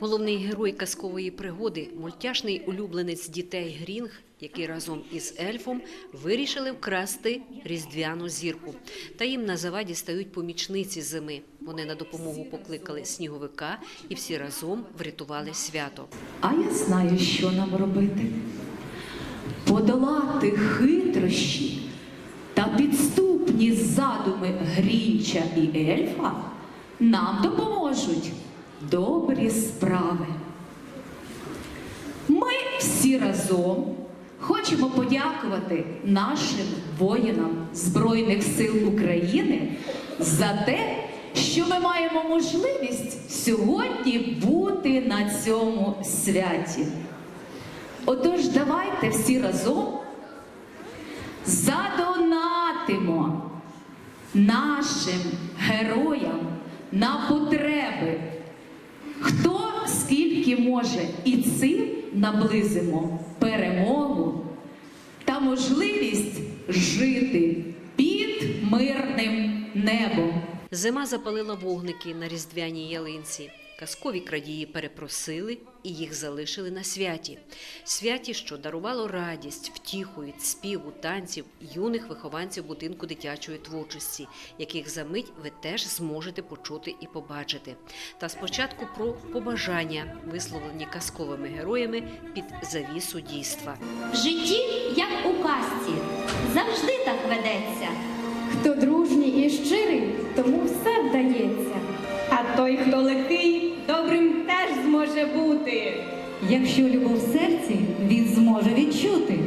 Головний герой казкової пригоди, мультяшний улюбленець дітей Грінг, який разом із ельфом вирішили вкрасти різдвяну зірку. Та їм на заваді стають помічниці зими. Вони на допомогу покликали сніговика і всі разом врятували свято. А я знаю, що нам робити. Подолати хитрощі та підступні задуми Грінча і ельфа нам допоможуть добрі справи. Ми всі разом хочемо подякувати нашим воїнам Збройних сил України за те, що ми маємо можливість сьогодні бути на цьому святі. Отож, давайте всі разом задонатимо нашим героям на потреби. Хто скільки може, і цим наблизимо перемогу та можливість жити під мирним небом. Зима запалила вогники на різдвяній ялинці. Казкові крадії перепросили і їх залишили на святі. Святі, що дарувало радість, втіху від співу, танців юних вихованців будинку дитячої творчості, яких за мить ви теж зможете почути і побачити. Та спочатку про побажання, висловлені казковими героями під завісу дійства. В житті, як у казці, завжди так ведеться. Хто дружній і щирий, тому все вдається. А той, хто легкий, Якщо любов в серці, він зможе відчути.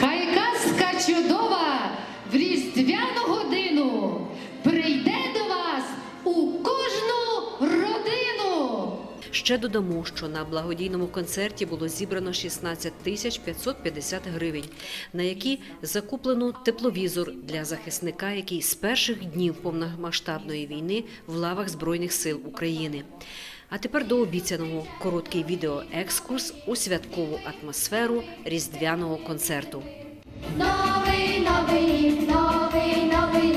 Хай казка чудова в різдвяну годину прийде до вас у кожну родину. Ще додамо, що на благодійному концерті було зібрано 16 тисяч 550 гривень, на які закуплено тепловізор для захисника, який з перших днів повномасштабної війни в лавах Збройних сил України. А тепер до обіцяного короткий відеоекскурс у святкову атмосферу різдвяного концерту. Новий, новий, новий, новий.